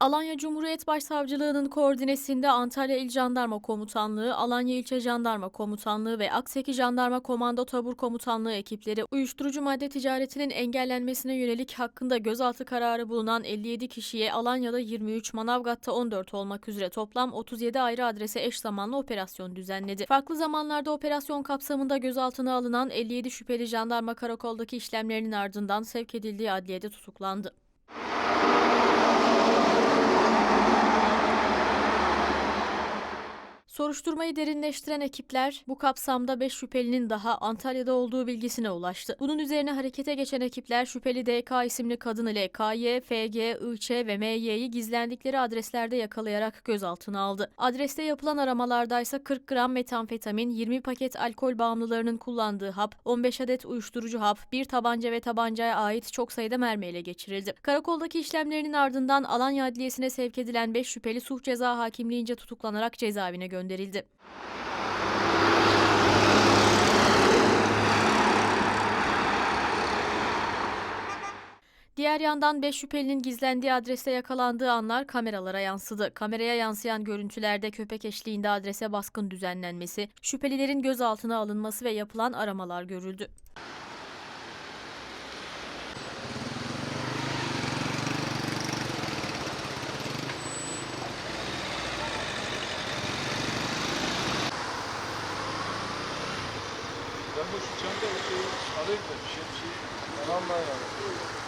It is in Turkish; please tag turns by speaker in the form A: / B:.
A: Alanya Cumhuriyet Başsavcılığı'nın koordinesinde Antalya İl Jandarma Komutanlığı, Alanya İlçe Jandarma Komutanlığı ve Akseki Jandarma Komando Tabur Komutanlığı ekipleri uyuşturucu madde ticaretinin engellenmesine yönelik hakkında gözaltı kararı bulunan 57 kişiye Alanya'da 23, Manavgat'ta 14 olmak üzere toplam 37 ayrı adrese eş zamanlı operasyon düzenledi. Farklı zamanlarda operasyon kapsamında gözaltına alınan 57 şüpheli jandarma karakoldaki işlemlerinin ardından sevk edildiği adliyede tutuklandı. ハハハハ! Soruşturmayı derinleştiren ekipler bu kapsamda 5 şüphelinin daha Antalya'da olduğu bilgisine ulaştı. Bunun üzerine harekete geçen ekipler şüpheli DK isimli kadın ile KY, FG, IÇ ve MY'yi gizlendikleri adreslerde yakalayarak gözaltına aldı. Adreste yapılan aramalarda ise 40 gram metamfetamin, 20 paket alkol bağımlılarının kullandığı hap, 15 adet uyuşturucu hap, bir tabanca ve tabancaya ait çok sayıda mermi ele geçirildi. Karakoldaki işlemlerinin ardından Alanya Adliyesi'ne sevk edilen 5 şüpheli suç ceza hakimliğince tutuklanarak cezaevine gönderildi. Diğer yandan 5 şüphelinin gizlendiği adreste yakalandığı anlar kameralara yansıdı. Kameraya yansıyan görüntülerde köpek eşliğinde adrese baskın düzenlenmesi, şüphelilerin gözaltına alınması ve yapılan aramalar görüldü.
B: Ben de şu çanta alayım da bir şey bir şey.
C: Vallahi ya.